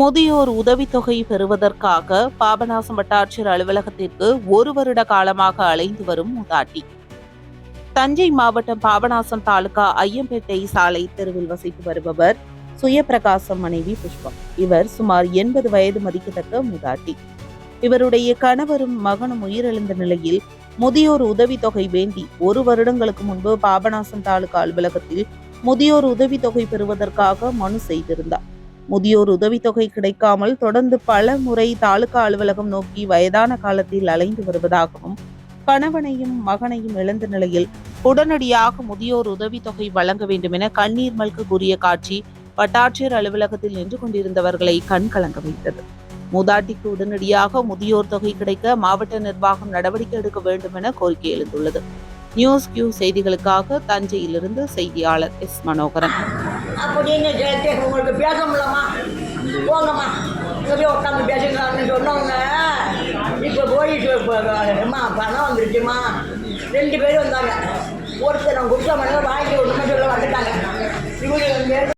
முதியோர் உதவித்தொகை பெறுவதற்காக பாபநாசம் வட்டாட்சியர் அலுவலகத்திற்கு ஒரு வருட காலமாக அலைந்து வரும் மூதாட்டி. தஞ்சை மாவட்டம் பாபநாசம் தாலுகா ஐயம்பேட்டை சாலை தெருவில் வசித்து வருபவர் சுயப்பிரகாசம் மனைவி புஷ்பம். இவர் சுமார் எண்பது வயது மதிக்கத்தக்க மூதாட்டி. இவருடைய கணவரும் மகனும் உயிரிழந்த நிலையில் முதியோர் உதவித்தொகை வேண்டி ஒரு வருடங்களுக்கு முன்பு பாபநாசம் தாலுகா அலுவலகத்தில் முதியோர் உதவித்தொகை பெறுவதற்காக மனு செய்திருந்தார். முதியோர் உதவித்தொகை கிடைக்காமல் தொடர்ந்து பல முறை தாலுகா அலுவலகம் நோக்கி வயதான காலத்தில் அலைந்து வருவதாகவும் கணவனையும் மகனையும் இழந்த நிலையில் உடனடியாக முதியோர் உதவித்தொகை வழங்க வேண்டும் என கண்ணீர் மல்க கூறிய காட்சி வட்டாட்சியர் அலுவலகத்தில் நின்று கொண்டிருந்தவர்களை கண்கலங்க வைத்தது. மூதாட்டிக்கு உடனடியாக முதியோர் தொகை கிடைக்க மாவட்ட நிர்வாகம் நடவடிக்கை எடுக்க வேண்டும் என கோரிக்கை எழுந்துள்ளது. நியூஸ் கியூ செய்திகளுக்காக தஞ்சையிலிருந்து செய்தியாளர் எஸ் மனோகரன். போங்கம்மா சொல்லி உட்காந்து பேசிக்கலாம்னு சொன்னவங்க இப்போ போயிட்டு அம்மா பணம் வந்துருச்சுமா ரெண்டு பேரும் வந்தாங்க ஒருத்தர் நான் கொடுத்த மணி வாங்கி